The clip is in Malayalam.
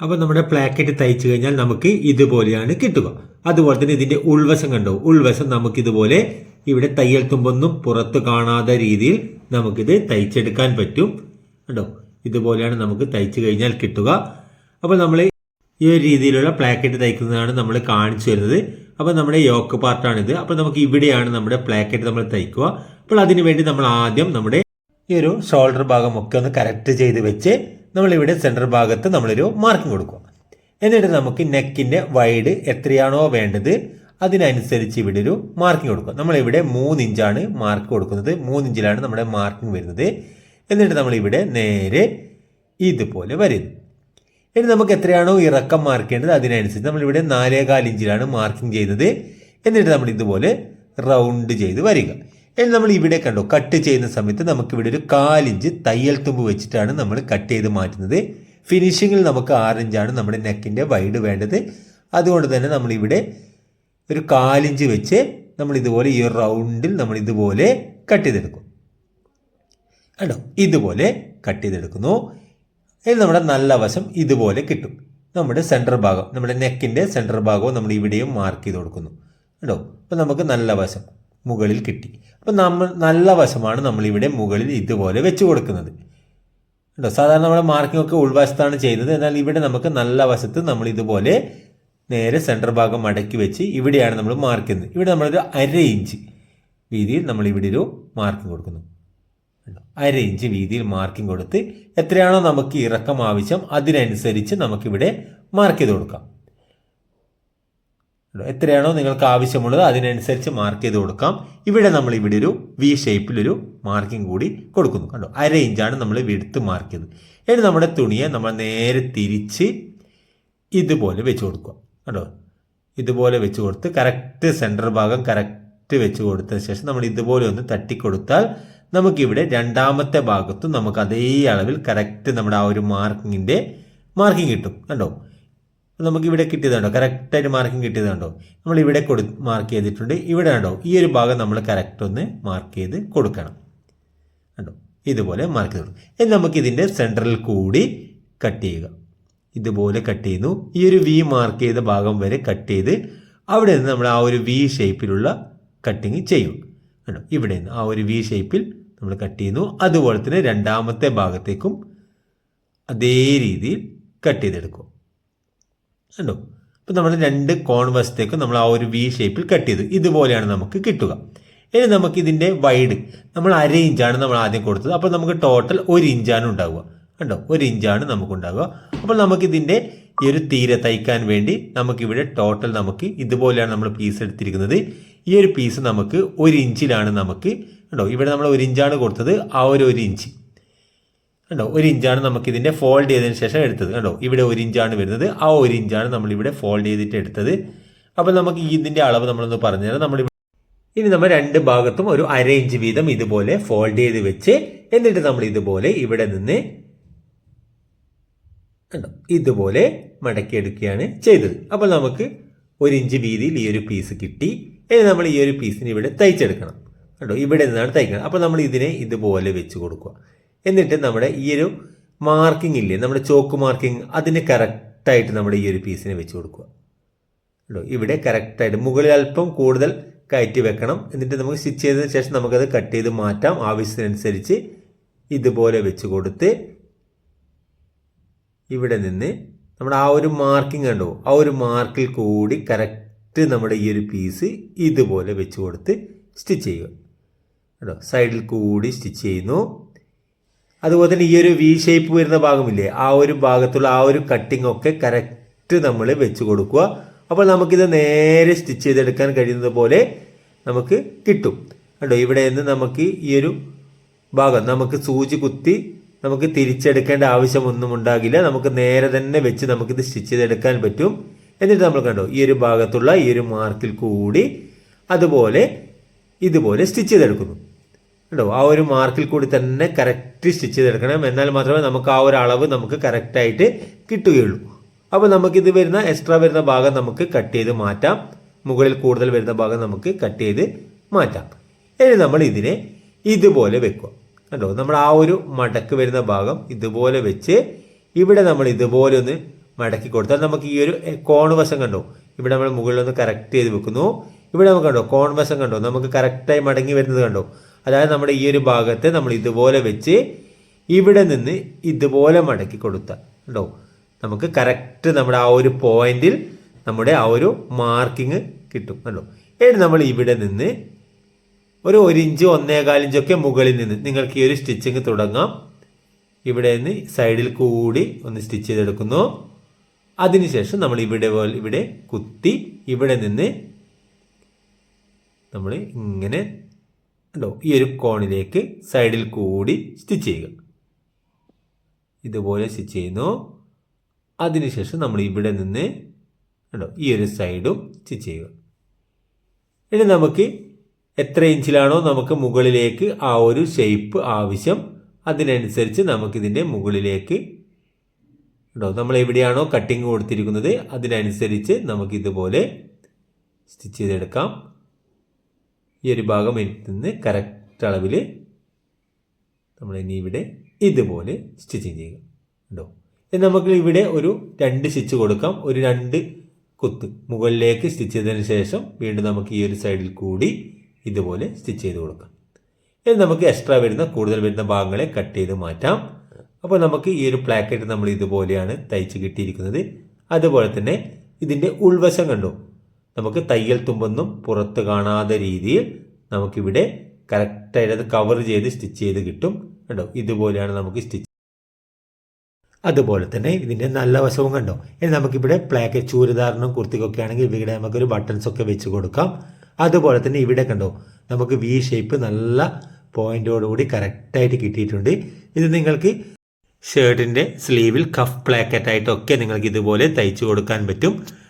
അപ്പോൾ നമ്മുടെ പ്ലാക്കറ്റ് തയ്ച്ചു കഴിഞ്ഞാൽ നമുക്ക് ഇതുപോലെയാണ് കിട്ടുക. അതുപോലെ തന്നെ ഇതിന്റെ ഉൾവശം കണ്ടോ? ഉൾവശം നമുക്ക് ഇതുപോലെ ഇവിടെ തയ്യൽ തുമ്പൊന്നും പുറത്ത് കാണാത്ത രീതിയിൽ നമുക്കിത് തയ്ച്ചെടുക്കാൻ പറ്റും. കണ്ടോ? ഇതുപോലെയാണ് നമുക്ക് തയ്ച്ചു കഴിഞ്ഞാൽ കിട്ടുക. അപ്പോൾ നമ്മൾ ഈ ഒരു രീതിയിലുള്ള പ്ലാക്കറ്റ് തയ്ക്കുന്നതാണ് നമ്മൾ കാണിച്ചു വരുന്നത് അപ്പോൾ നമ്മുടെ യോക്ക് പാർട്ടാണിത് അപ്പോൾ നമുക്ക് ഇവിടെയാണ് നമ്മുടെ പ്ലാക്കറ്റ് നമ്മൾ തയ്ക്കുക. അപ്പോൾ അതിനുവേണ്ടി നമ്മൾ ആദ്യം നമ്മുടെ ഈ ഒരു ഷോൾഡർ ഭാഗം ഒക്കെ ഒന്ന് കറക്റ്റ് ചെയ്ത് വെച്ച് നമ്മളിവിടെ സെന്റർ ഭാഗത്ത് നമ്മളൊരു മാർക്കിംഗ് കൊടുക്കുക. എന്നിട്ട് നമുക്ക് നെക്കിന്റെ വൈഡ് എത്രയാണോ വേണ്ടത് അതിനനുസരിച്ച് ഇവിടെ ഒരു മാർക്കിംഗ് കൊടുക്കുക. നമ്മളിവിടെ മൂന്ന് ഇഞ്ചാണ് മാർക്ക് കൊടുക്കുന്നത്. മൂന്ന് ഇഞ്ചിലാണ് നമ്മുടെ മാർക്കിംഗ് വരുന്നത്. എന്നിട്ട് നമ്മളിവിടെ നേരെ ഇതുപോലെ വരുന്നു. ഇനി നമുക്ക് എത്രയാണോ ഇറക്കം മാർക്ക് ചെയ്യേണ്ടത് അതിനനുസരിച്ച് നമ്മളിവിടെ നാലേകാൽ ഇഞ്ചിലാണ് മാർക്കിംഗ് ചെയ്യുന്നത് എന്നിട്ട് നമ്മൾ ഇതുപോലെ റൗണ്ട് ചെയ്ത് വരിക. ഇനി നമ്മൾ ഇവിടെ കണ്ടു. കട്ട് ചെയ്യുന്ന സമയത്ത് നമുക്ക് ഇവിടെ ഒരു കാലിഞ്ച് തയ്യൽ തുമ്പ് വെച്ചിട്ടാണ് നമ്മൾ കട്ട് ചെയ്ത് മാറ്റുന്നത്. ഫിനിഷിങ്ങിൽ നമുക്ക് ആറിഞ്ചാണ് നമ്മുടെ നെക്കിന്റെ വൈഡ് വേണ്ടത്. അതുകൊണ്ട് തന്നെ നമ്മളിവിടെ ഒരു കാലിഞ്ച് വെച്ച് നമ്മൾ ഇതുപോലെ ഈ റൗണ്ടിൽ നമ്മൾ ഇതുപോലെ കട്ട് ചെയ്തെടുക്കും. കണ്ടോ? ഇതുപോലെ കട്ട് ചെയ്തെടുക്കുന്നു. ഇനി നമ്മുടെ നല്ല വശം ഇതുപോലെ കിട്ടും. നമ്മുടെ സെന്റർ ഭാഗം നമ്മുടെ നെക്കിന്റെ സെന്റർ ഭാഗവും നമ്മൾ ഇവിടെയും മാർക്ക് ചെയ്ത് കൊടുക്കുന്നു. കേട്ടോ അപ്പോൾ നമുക്ക് നല്ല വശം. മുകളിൽ കിട്ടി. അപ്പോൾ നമ്മൾ നല്ല വശമാണ് നമ്മളിവിടെ മുകളിൽ ഇതുപോലെ വെച്ച് കൊടുക്കുന്നത്. കേട്ടോ സാധാരണ നമ്മുടെ മാർക്കിംഗ് ഒക്കെ ഉൾവശത്താണ് ചെയ്യുന്നത്. എന്നാൽ ഇവിടെ നമുക്ക് നല്ല വശത്ത് നമ്മൾ ഇതുപോലെ നേരെ സെന്റർ ഭാഗം മടക്കി വെച്ച് ഇവിടെയാണ് നമ്മൾ മാർക്ക് ചെയ്യുന്നത്. ഇവിടെ നമ്മളൊരു അര ഇഞ്ച് വീതിയിൽ നമ്മൾ ഇവിടെ ഒരു മാർക്കിംഗ് കൊടുക്കുന്നു? അര ഇഞ്ച് വീതിയിൽ മാർക്കിംഗ് കൊടുത്ത് എത്രയാണോ നമുക്ക് ഇറക്കം ആവശ്യം അതിനനുസരിച്ച് നമുക്കിവിടെ മാർക്ക് ചെയ്ത് കൊടുക്കാം? എത്രയാണോ നിങ്ങൾക്ക് ആവശ്യമുള്ളത് അതിനനുസരിച്ച് മാർക്ക് ചെയ്ത് കൊടുക്കാം. ഇവിടെ നമ്മൾ ഇവിടെ ഒരു വി ഷേപ്പിലൊരു മാർക്കിംഗ് കൂടി കൊടുക്കുന്നു. കണ്ടോ? അര ഇഞ്ചാണ് നമ്മൾ വിടുത്ത് മാർക്ക് ചെയ്തത്. ഇനി നമ്മുടെ തുണിയെ നമ്മൾ നേരെ തിരിച്ച് ഇതുപോലെ വെച്ച് കൊടുക്കുക. കണ്ടോ? ഇതുപോലെ വെച്ച് കൊടുത്ത് കറക്റ്റ് സെന്റർ ഭാഗം കറക്റ്റ് വെച്ച് കൊടുത്തതിന് ശേഷം നമ്മൾ ഇതുപോലെ ഒന്ന് തട്ടിക്കൊടുത്താൽ നമുക്കിവിടെ രണ്ടാമത്തെ ഭാഗത്തും നമുക്ക് അതേ അളവിൽ കറക്റ്റ് നമ്മുടെ ആ ഒരു മാർക്കിങ്ങിന്റെ മാർക്കിംഗ് കിട്ടും. കണ്ടോ? നമുക്ക് ഇവിടെ കിട്ടിയതുണ്ടോ കറക്റ്റായിട്ട് മാർക്കിംഗ് കിട്ടിയതുണ്ടോ? നമ്മൾ ഇവിടെ കൊടു മാർക്ക് ചെയ്തിട്ടുണ്ട്. ഇവിടെ കണ്ടോ? ഈ ഒരു ഭാഗം നമ്മൾ കറക്റ്റ് ഒന്ന് മാർക്ക് ചെയ്ത് കൊടുക്കണം. കണ്ടോ? ഇതുപോലെ മാർക്ക് ചെയ്ത് കൊടുക്കും ഇനി നമുക്ക് ഇതിന്റെ സെന്ററിൽ കൂടി കട്ട് ചെയ്യുക. ഇതുപോലെ കട്ട് ചെയ്യുന്നു. ഈ ഒരു വി മാർക്ക് ചെയ്ത ഭാഗം വരെ കട്ട് ചെയ്ത് അവിടെ നിന്ന് നമ്മൾ ആ ഒരു വി ഷേപ്പിലുള്ള കട്ടിങ് ചെയ്യും. കണ്ടോ? ഇവിടെ നിന്ന് ആ ഒരു വി ഷേപ്പിൽ നമ്മൾ കട്ട് ചെയ്യുന്നു. അതുപോലെ തന്നെ രണ്ടാമത്തെ ഭാഗത്തേക്കും അതേ രീതിയിൽ കട്ട് ചെയ്തെടുക്കും കണ്ടോ? അപ്പോൾ നമ്മൾ രണ്ട് കോൺ വശത്തേക്കും നമ്മൾ ആ ഒരു വി ഷേപ്പിൽ കട്ട് ചെയ്ത് ഇതുപോലെയാണ് നമുക്ക് കിട്ടുക. ഇനി നമുക്ക് ഇതിന്റെ വൈഡ് നമ്മൾ അര ഇഞ്ചാണ് നമ്മൾ ആദ്യം കൊടുത്തത്. അപ്പോൾ നമുക്ക് ടോട്ടൽ ഒരു ഇഞ്ചാണ് ഉണ്ടാവുക. കണ്ടോ? ഒരു ഇഞ്ചാണ് നമുക്ക് ഉണ്ടാവുക. അപ്പോൾ നമുക്കിതിന്റെ ഈ ഒരു തീരെ തയ്ക്കാൻ വേണ്ടി നമുക്കിവിടെ ടോട്ടൽ നമുക്ക് ഇതുപോലെയാണ് നമ്മൾ പീസ് എടുത്തിരിക്കുന്നത്. ഈ ഒരു പീസ് നമുക്ക് ഒരു ഇഞ്ചിലാണ് നമുക്ക് കണ്ടോ? ഇവിടെ നമ്മൾ ഒരു ഇഞ്ചാണ് കൊടുത്തത്. ആ ഒരു ഒരു ഇഞ്ച് കണ്ടോ? ഒരു ഇഞ്ചാണ് നമുക്ക് ഇതിന്റെ ഫോൾഡ് ചെയ്തതിന് ശേഷം എടുത്തത്. കണ്ടോ? ഇവിടെ ഒരു ഇഞ്ചാണ് വരുന്നത്. ആ ഒരു ഇഞ്ചാണ് നമ്മൾ ഇവിടെ ഫോൾഡ് ചെയ്തിട്ട് എടുത്തത്. അപ്പോൾ നമുക്ക് ഇതിന്റെ അളവ് നമ്മളൊന്ന് പറഞ്ഞുതരാം നമ്മൾ ഇനി നമ്മൾ രണ്ട് ഭാഗത്തും ഒരു അര ഇഞ്ച് വീതം ഇതുപോലെ ഫോൾഡ് ചെയ്ത് വെച്ച് എന്നിട്ട് നമ്മൾ ഇതുപോലെ ഇവിടെ നിന്ന് കണ്ടോ? ഇതുപോലെ മടക്കിയെടുക്കുകയാണ് ചെയ്തത്. അപ്പോൾ നമുക്ക് ഒരു ഇഞ്ച് വീതിയിൽ ഈ ഒരു പീസ് കിട്ടി. ഇനി നമ്മൾ ഈ ഒരു പീസിന് ഇവിടെ തയ്ച്ചെടുക്കണം. കണ്ടോ? ഇവിടെ നിന്നാണ് തയ്ക്കുന്നത്. അപ്പോൾ നമ്മൾ ഇതിനെ ഇതുപോലെ വെച്ച് കൊടുക്കുക. എന്നിട്ട് നമ്മുടെ ഈ ഒരു മാർക്കിംഗ് ഇല്ലേ നമ്മുടെ ചോക്ക് മാർക്കിംഗ് അതിന് കറക്റ്റായിട്ട് നമ്മുടെ ഈ ഒരു പീസിനെ വെച്ച് കൊടുക്കുക. കേട്ടോ ഇവിടെ കറക്റ്റായിട്ട് മുകളിൽ അല്പം കൂടുതൽ കയറ്റി വെക്കണം. എന്നിട്ട് നമുക്ക് സ്റ്റിച്ച് ചെയ്തതിന് ശേഷം നമുക്കത് കട്ട് ചെയ്ത് മാറ്റാം. ആവശ്യത്തിനനുസരിച്ച് ഇതുപോലെ വെച്ച് കൊടുത്ത് ഇവിടെ നിന്ന് നമ്മുടെ ആ ഒരു മാർക്കിംഗ് കണ്ടോ? ആ ഒരു മാർക്കിൽ കൂടി കറക്റ്റ് നമ്മുടെ ഈ ഒരു പീസ് ഇതുപോലെ വെച്ച് കൊടുത്ത് സ്റ്റിച്ച് ചെയ്യുക. കേട്ടോ സൈഡിൽ കൂടി സ്റ്റിച്ച് ചെയ്യുന്നു. അതുപോലെ തന്നെ ഈ ഒരു വി ഷേപ്പ് വരുന്ന ഭാഗമില്ലേ ആ ഒരു ഭാഗത്തുള്ള ആ ഒരു കട്ടിംഗ് ഒക്കെ കറക്റ്റ് നമ്മൾ വെച്ച് കൊടുക്കുക. അപ്പോൾ നമുക്കിത് നേരെ സ്റ്റിച്ച് ചെയ്തെടുക്കാൻ കഴിയുന്നത് പോലെ നമുക്ക് കിട്ടും. കണ്ടോ ഇവിടെ നിന്ന് നമുക്ക് ഈ ഒരു ഭാഗം നമുക്ക് സൂചി കുത്തി നമുക്ക് തിരിച്ചെടുക്കേണ്ട ആവശ്യമൊന്നും ഉണ്ടാകില്ല. നമുക്ക് നേരെ തന്നെ വെച്ച് നമുക്കിത് സ്റ്റിച്ച് ചെയ്തെടുക്കാൻ പറ്റും. എന്നിട്ട് നമ്മൾ കണ്ടോ ഈ ഒരു ഭാഗത്തുള്ള ഈ ഒരു മാർക്കിൽ കൂടി അതുപോലെ ഇതുപോലെ സ്റ്റിച്ച് ചെയ്തെടുക്കുന്നു. കണ്ടോ? ആ ഒരു മാർക്കിൽ കൂടി തന്നെ കറക്റ്റ് സ്റ്റിച്ച് ചെയ്തെടുക്കണം. എന്നാൽ മാത്രമേ നമുക്ക് ആ ഒരു അളവ് നമുക്ക് കറക്റ്റായിട്ട് കിട്ടുകയുള്ളൂ. അപ്പോൾ നമുക്കിത് വരുന്ന എക്സ്ട്രാ വരുന്ന ഭാഗം നമുക്ക് കട്ട് ചെയ്ത് മാറ്റാം. മുകളിൽ കൂടുതൽ വരുന്ന ഭാഗം നമുക്ക് കട്ട് ചെയ്ത് മാറ്റാം. ഇനി നമ്മൾ ഇതിനെ ഇതുപോലെ വെക്കുക. കണ്ടോ? നമ്മൾ ആ ഒരു മടക്ക് വരുന്ന ഭാഗം ഇതുപോലെ വെച്ച് ഇവിടെ നമ്മൾ ഇതുപോലെ ഒന്ന് മടക്കി കൊടുത്താൽ നമുക്ക് ഈ ഒരു കോൺ വശം കണ്ടോ? ഇവിടെ നമ്മൾ മുകളിൽ ഒന്ന് കറക്റ്റ് ചെയ്ത് വെക്കുന്നു. ഇവിടെ നമുക്ക് കണ്ടോ? കോൺ വശം കണ്ടോ? നമുക്ക് കറക്റ്റായി മടങ്ങി വരുന്നത് കണ്ടോ? അതായത് നമ്മുടെ ഈ ഒരു ഭാഗത്തെ നമ്മൾ ഇതുപോലെ വെച്ച് ഇവിടെ നിന്ന് ഇതുപോലെ മടക്കി കൊടുത്ത. കണ്ടോ? നമുക്ക് കറക്റ്റ് നമ്മുടെ ആ ഒരു പോയിന്റിൽ നമ്മുടെ ആ ഒരു മാർക്കിങ് കിട്ടും. കണ്ടോ? ഇനി നമ്മൾ ഇവിടെ നിന്ന് ഒരു ഒരു ഇഞ്ച് ഒന്നേകാൽ ഇഞ്ചൊക്കെ മുകളിൽ നിന്ന് നിങ്ങൾക്ക് ഈ ഒരു സ്റ്റിച്ചിങ് തുടങ്ങാം. ഇവിടെ നിന്ന് സൈഡിൽ കൂടി ഒന്ന് സ്റ്റിച്ച് ചെയ്തെടുക്കുന്നു. അതിനുശേഷം നമ്മൾ ഇവിടെ പോലെ ഇവിടെ കുത്തി ഇവിടെ നിന്ന് നമ്മൾ ഇങ്ങനെ ഉണ്ടോ ഈ ഒരു കോണിലേക്ക് സൈഡിൽ കൂടി സ്റ്റിച്ച് ചെയ്യുക. ഇതുപോലെ സ്റ്റിച്ച് ചെയ്യുന്നു. അതിനുശേഷം നമ്മൾ ഇവിടെ നിന്ന് ഉണ്ടോ ഈ ഒരു സൈഡും സ്റ്റിച്ച് ചെയ്യുക. ഇനി നമുക്ക് എത്ര ഇഞ്ചിലാണോ നമുക്ക് മുകളിലേക്ക് ആ ഒരു ഷേപ്പ് ആവശ്യം അതിനനുസരിച്ച് നമുക്കിതിന്റെ മുകളിലേക്ക് ഉണ്ടോ നമ്മൾ എവിടെയാണോ കട്ടിങ് കൊടുത്തിരിക്കുന്നത് അതിനനുസരിച്ച് നമുക്കിതുപോലെ സ്റ്റിച്ച് ചെയ്തെടുക്കാം. ഈ ഒരു ഭാഗം എടുത്തുനിന്ന് നിന്ന് കറക്റ്റ് അളവിൽ നമ്മൾ ഇനി ഇവിടെ ഇതുപോലെ സ്റ്റിച്ചിങ് ചെയ്യുക. ഉണ്ടോ ഇനി നമുക്ക് ഇവിടെ ഒരു രണ്ട് സ്റ്റിച്ച് കൊടുക്കാം. ഒരു രണ്ട് കുത്ത് മുകളിലേക്ക് സ്റ്റിച്ച് ചെയ്തതിന് ശേഷം വീണ്ടും നമുക്ക് ഈ ഒരു സൈഡിൽ കൂടി ഇതുപോലെ സ്റ്റിച്ച് ചെയ്ത് കൊടുക്കാം. ഇനി നമുക്ക് എക്സ്ട്രാ വരുന്ന കൂടുതൽ വരുന്ന ഭാഗങ്ങളെ കട്ട് ചെയ്ത് മാറ്റാം. അപ്പോൾ നമുക്ക് ഈ ഒരു പ്ലാക്കറ്റ് നമ്മൾ ഇതുപോലെയാണ് തയ്ച്ച് കിട്ടിയിരിക്കുന്നത്. അതുപോലെ തന്നെ ഇതിന്റെ ഉൾവശം കണ്ടു? നമുക്ക് തയ്യൽ തുമ്പൊന്നും പുറത്ത് കാണാതെ രീതിയിൽ നമുക്കിവിടെ കറക്റ്റായിട്ട് അത് കവർ ചെയ്ത് സ്റ്റിച്ച് ചെയ്ത് കിട്ടും. കണ്ടോ? ഇതുപോലെയാണ് നമുക്ക് സ്റ്റിച്ച് അതുപോലെ തന്നെ ഇതിന്റെ നല്ല വശവും കണ്ടോ? ഇനി നമുക്കിവിടെ പ്ലാക്ക് ചൂരിദാറിനും കുർത്തിക്കൊക്കെ ആണെങ്കിൽ ഇവിടെ നമുക്കൊരു ബട്ടൺസ് ഒക്കെ വെച്ച് കൊടുക്കാം. അതുപോലെ തന്നെ ഇവിടെ കണ്ടോ? നമുക്ക് വി ഷേപ്പ് നല്ല പോയിന്റോടുകൂടി കറക്റ്റായിട്ട് കിട്ടിയിട്ടുണ്ട്. ഇത് നിങ്ങൾക്ക് ഷർട്ടിന്റെ സ്ലീവിൽ കഫ് പ്ലാക്കറ്റായിട്ടൊക്കെ നിങ്ങൾക്ക് ഇതുപോലെ തയ്ച്ചു കൊടുക്കാൻ പറ്റും.